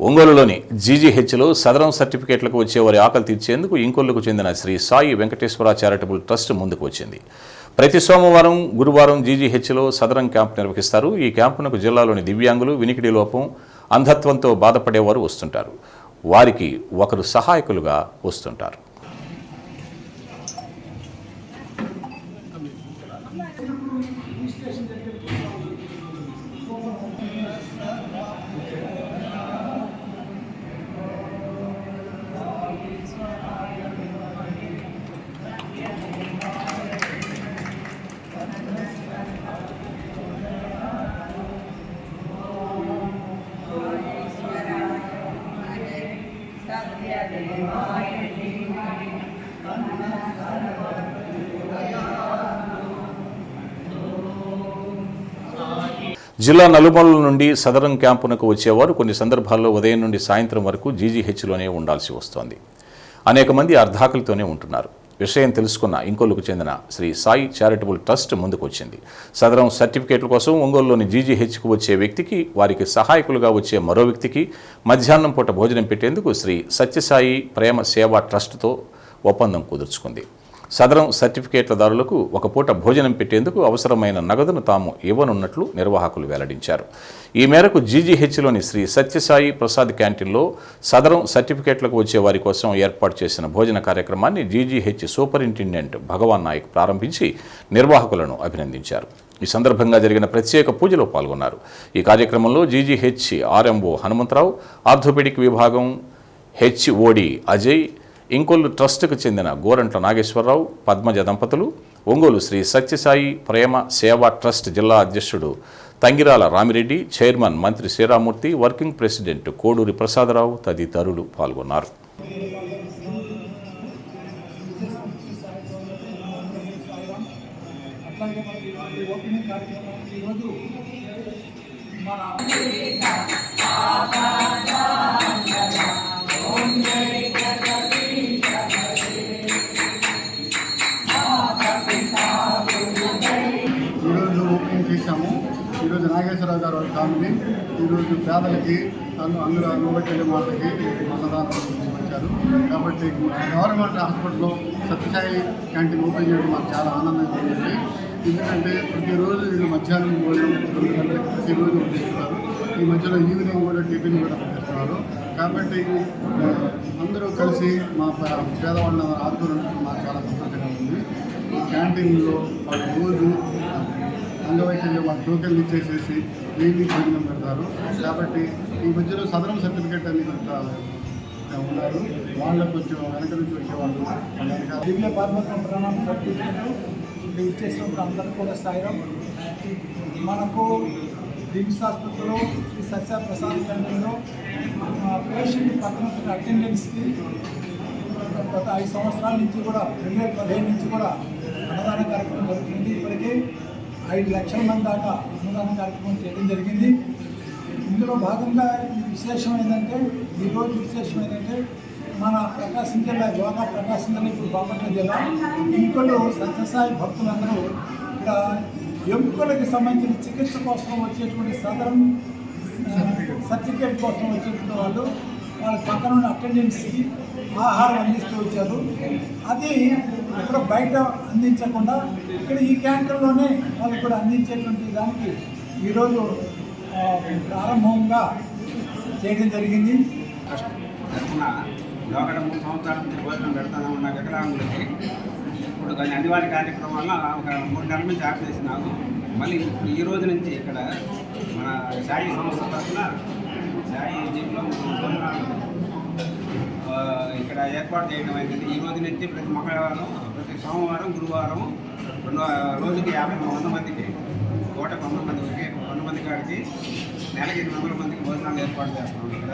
ఒంగోలులోని జీజీహెచ్లో సదరం సర్టిఫికేట్లకు వచ్చే వారి ఆకలి తీర్చేందుకు ఇంకొల్లుకు చెందిన శ్రీ సాయి వెంకటేశ్వర చారిటబుల్ ట్రస్ట్ ముందుకు వచ్చింది. ప్రతి సోమవారం గురువారం జీజీహెచ్లో సదరం క్యాంప్ నిర్వహిస్తారు. ఈ క్యాంపునకు జిల్లాలోని దివ్యాంగులు వినికిడి లోపం అంధత్వంతో బాధపడేవారు వస్తుంటారు. వారికి ఒకరు సహాయకులుగా వస్తుంటారు. జిల్లా నలుమూలల నుండి సదరం క్యాంపునకు వచ్చేవారు. కొన్ని సందర్భాల్లో ఉదయం నుండి సాయంత్రం వరకు జీజీహెచ్లోనే ఉండాల్సి వస్తోంది. అనేక మంది అర్ధాకలితోనే ఉంటున్నారు. విషయం తెలుసుకున్న ఇంకొల్లుకు చెందిన శ్రీ సాయి చారిటబుల్ ట్రస్ట్ ముందుకు వచ్చింది. సదరం సర్టిఫికేట్ల కోసం ఒంగోలులోని జీజీహెచ్కు వచ్చే వ్యక్తికి వారికి సహాయకులుగా వచ్చే మరో వ్యక్తికి మధ్యాహ్నం పూట భోజనం పెట్టేందుకు శ్రీ సత్యసాయి ప్రేమ సేవా ట్రస్ట్తో ఒప్పందం కుదుర్చుకుంది. సదరం సర్టిఫికేట్లదారులకు ఒక పూట భోజనం పెట్టేందుకు అవసరమైన నగదును తాము ఇవ్వనున్నట్లు నిర్వాహకులు వెల్లడించారు. ఈ మేరకు జీజీహెచ్లోని శ్రీ సత్యసాయి ప్రసాద్ క్యాంటీన్లో సదరం సర్టిఫికేట్లకు వచ్చే వారి కోసం ఏర్పాటు చేసిన భోజన కార్యక్రమాన్ని జీజీహెచ్ సూపరింటెండెంట్ భగవాన్ నాయక్ ప్రారంభించి నిర్వాహకులను అభినందించారు. ఈ సందర్భంగా జరిగిన ప్రత్యేక పూజలో పాల్గొన్నారు. ఈ కార్యక్రమంలో జీజీహెచ్ ఆర్ఎంఓ హనుమంతరావు ఆర్థోపెడిక్ విభాగం హెచ్ఓడి అజయ్ ఇంకొల్లు ట్రస్టుకు చెందిన గోరంట్ల నాగేశ్వరరావు పద్మజ దంపతులు ఒంగోలు శ్రీ సత్యసాయి ప్రేమ సేవా ట్రస్ట్ జిల్లా అధ్యక్షుడు Thangirala Ramireddy chairman Mantri Sriramamurthy working president Koduri Prasadarao తదితరులు పాల్గొన్నారు. మన ఈరోజు నాగేశ్వరరావు గారు వాళ్ళ ఫ్యామిలీ ఈరోజు పేదలకి తను అందులో అనుబట్టి వాళ్ళకి అన్నదానం వచ్చారు. కాబట్టి గవర్నమెంట్ హాస్పిటల్లో సత్యసాయి క్యాంటీన్ ఓపెన్ చేయడం మాకు చాలా ఆనందంగా ఉంది. ఎందుకంటే ప్రతిరోజు వీళ్ళు మధ్యాహ్నం భోజనం రెండు గంటలకు ప్రతిరోజు వడ్డిస్తున్నారు ఈ మధ్యలో ఈవినింగ్ కూడా టిఫిన్ కూడా వడ్డిస్తున్నారు కాబట్టి అందరూ కలిసి మా పేదవాళ్ళ పేదవాళ్ళని మాకు చాలా సంతోషంగా ఉంది. ఈ క్యాంటీన్లో రోజు అంగవైకల్యం వాళ్ళ టోకెన్లు ఇచ్చేసేసి డైలీ భోజనం పెడతారు. కాబట్టి ఈ మధ్యలో సదరం సర్టిఫికేట్ అని ఉన్నారు. వాళ్ళకు కొంచెం వెనక నుంచి వచ్చేవాళ్ళు. దివ్య పరమత్మ ప్రణామం సర్టిఫికేట్ లింక్ చేసినప్పుడు అందరూ కూడా స్థాయిరం మనకు రిమ్స్ ఆసుపత్రిలో ఈ సత్య ప్రసాద్ కేంద్రంలో పేషెంట్ పక్కన అటెండెన్స్కి గత ఐదు సంవత్సరాల నుంచి కూడా రెండు వేల పదిహేను నుంచి కూడా అన్నదాన కార్యక్రమం జరుగుతుంది. ఇప్పటికే ఐదు లక్షల మంది దాకా అన్నదాన కార్యక్రమం చేయడం జరిగింది. ఇందులో భాగంగా ఈ విశేషం ఏంటంటే ఈరోజు విశేషం ఏంటంటే మన ప్రకాశం జిల్లా యోగా ప్రకాశం జిల్లా ఇప్పుడు బాపట్ల జిల్లా. ఇంకొకళ్ళు సత్యసాయి భక్తులందరూ ఇక్కడ ఎముకలకు సంబంధించిన చికిత్స కోసం వచ్చేటువంటి సదరం సర్టిఫికేట్ కోసం వచ్చేటువంటి వాళ్ళు. వాళ్ళ పక్కన ఉన్న అటెండెన్స్కి ఆహారం అందిస్తూ వచ్చారు. అది ఎక్కడ బయట అందించకుండా ఇక్కడ ఈ క్యాంటర్లోనే వాళ్ళు కూడా అందించేటువంటి దానికి ఈరోజు ప్రారంభంగా చేయడం జరిగింది. తరఫున లోకడ మూడు సంవత్సరాల నుంచి భోజనం పెడతాను ఉన్న వికలాంగులకి ఇప్పుడు కొన్ని అనివార్య కార్యక్రమాల్లో ఒక మూడు నెలల నుంచి ఆఫ్ మళ్ళీ ఇప్పుడు ఈ రోజు నుంచి ఇక్కడ మన సాయి సంస్థ తరఫున సాయి భోజనాలు ఇక్కడ ఏర్పాటు చేయడం అయింది ఈ రోజు నుంచి ప్రతి మంగళవారం ప్రతి సోమవారం గురువారం రెండు రోజుకి యాభై వంద మందికి నూట వంద మందికి వంద మంది కాడికి నెలకి ఎనిమిది వందల మందికి భోజనాలు ఏర్పాటు చేస్తున్నాం ఇక్కడ.